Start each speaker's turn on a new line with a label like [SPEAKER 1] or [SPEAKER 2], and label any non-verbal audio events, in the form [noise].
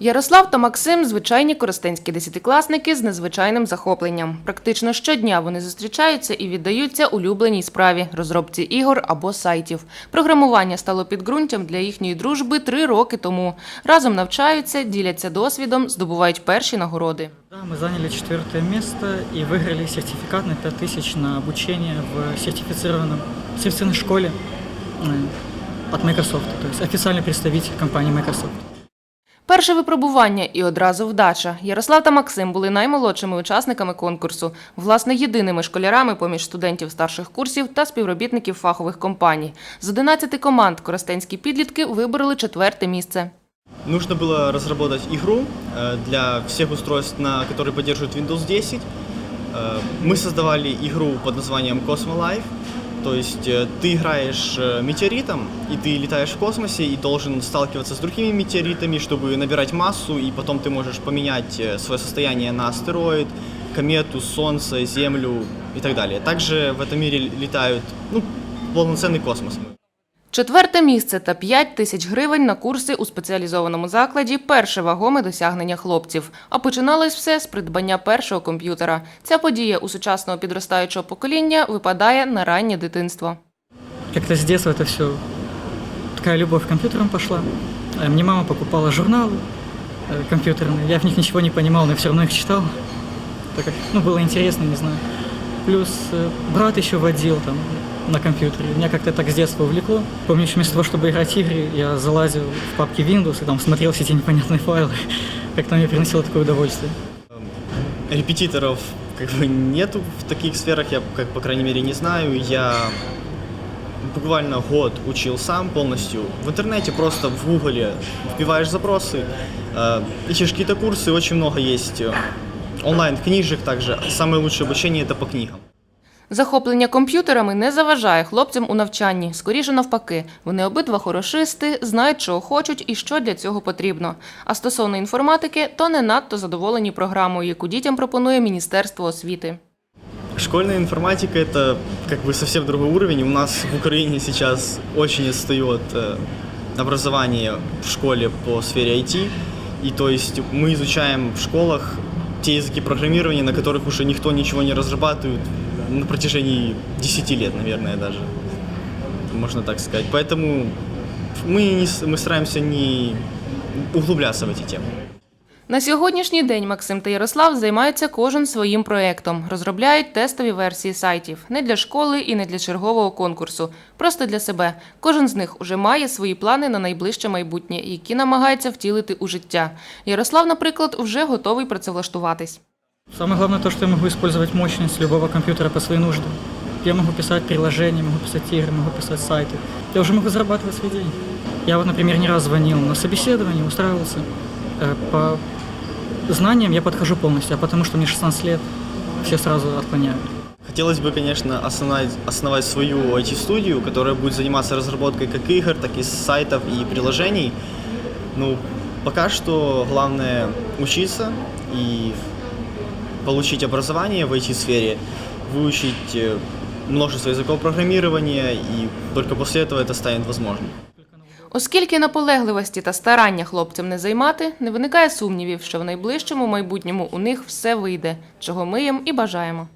[SPEAKER 1] Ярослав та Максим звичайні коростенські десятикласники з незвичайним захопленням. Практично щодня вони зустрічаються і віддаються улюбленій справі розробці ігор або сайтів. Програмування стало підґрунтям для їхньої дружби три роки тому. Разом навчаються, діляться досвідом, здобувають перші нагороди.
[SPEAKER 2] Да, мы заняли четвертое место и выиграли сертификат на 5000 на обучение в сертифицированном, сертифицированной школе э, от Microsoft, то есть официальный представитель компании Microsoft.
[SPEAKER 1] Перше випробування і одразу вдача. Ярослав та Максим були наймолодшими учасниками конкурсу, власне, єдиними школярами поміж студентів старших курсів та співробітників фахових компаній. З 11 команд коростенські підлітки вибороли четверте місце.
[SPEAKER 3] Нужно было разработать игру э, для всех устройств, на которые поддерживают Windows 10. Э, Мы создавали игру под названием Cosmo Life. То есть э, ты играешь э, метеоритом, и ты летаешь в космосе и должен сталкиваться с другими метеоритами, чтобы набирать массу, и потом ты можешь поменять э, свое состояние на астероид, комету, Солнце, Землю и так далее. Также в этом мире летают ну, полноценный космос.
[SPEAKER 1] Четверте місце та 5 тисяч гривень на курси у спеціалізованому закладі перше вагоме досягнення хлопців. А починалось все з придбання першого комп'ютера. Ця подія у сучасного підростаючого покоління випадає на раннє дитинство.
[SPEAKER 2] Как-то с детства это все такая любовь к компьютерам пошла. Э, Мне мама покупала журналы э, компьютерные. Я в них ничего не понимал, но все равно их читал. Так как, ну, было интересно, не знаю. Плюс э, брат еще водил там На компьютере. Меня как-то так с детства увлекло. Помню, еще вместо того, чтобы играть игры, я залазил в папки Windows и там смотрел все эти непонятные файлы. [laughs] Как-то мне приносило такое удовольствие.
[SPEAKER 3] репетиторов как бы нету в таких сферах, я как по крайней мере не знаю. Я буквально год учил сам полностью. В интернете просто в гугле вбиваешь запросы, э, ищешь какие-то курсы, очень много есть э, онлайн-книжек также. Самое лучшее обучение это по книгам.
[SPEAKER 1] Захоплення комп'ютерами не заважає хлопцям у навчанні. Скоріше навпаки, вони обидва хорошисти, знають, чого хочуть і що для цього потрібно. А стосовно інформатики, то не надто задоволені програмою, яку дітям пропонує Міністерство освіти.
[SPEAKER 3] Школьная информатика это как бы совсем другой уровень. У нас в Украине сейчас очень отстает э, образование в школе по сфере IT. И то есть мы изучаем в школах те языки программирования, на которых уже никто ничего не разрабатывает на протяжении 10 лет, наверное, даже. Можно так сказать. Поэтому мы, не, с- мы стараемся не углубляться в эти темы.
[SPEAKER 1] На сьогоднішній день Максим та Ярослав займаються кожен своїм проєктом, розробляють тестові версії сайтів не для школи і не для чергового конкурсу, просто для себе. Кожен з них уже має свої плани на найближче майбутнє, які намагається втілити у життя. Ярослав, наприклад, вже готовий працевлаштуватись.
[SPEAKER 2] Самое главное то, что я могу использовать мощность любого компьютера по своим нуждам. Я могу писать приложения, могу писать игры, могу писать сайты. Я уже могу зарабатывать свой день. Я вот, например, не раз звонил на собеседование, устраивался. Э, По знаниям я подхожу полностью, а потому что мне 16 лет, все сразу отклоняют.
[SPEAKER 3] Хотелось бы, конечно, основать, основать свою IT-студию, которая будет заниматься разработкой как игр, так и сайтов и приложений. Ну, пока что главное учиться и получить образование в IT-сфере, выучить э, множество языков программирования, и только после этого это станет возможным.
[SPEAKER 1] Оскільки наполегливості та старання хлопцям не займати, не виникає сумнівів, що в найближчому майбутньому у них все вийде, чого ми їм і бажаємо.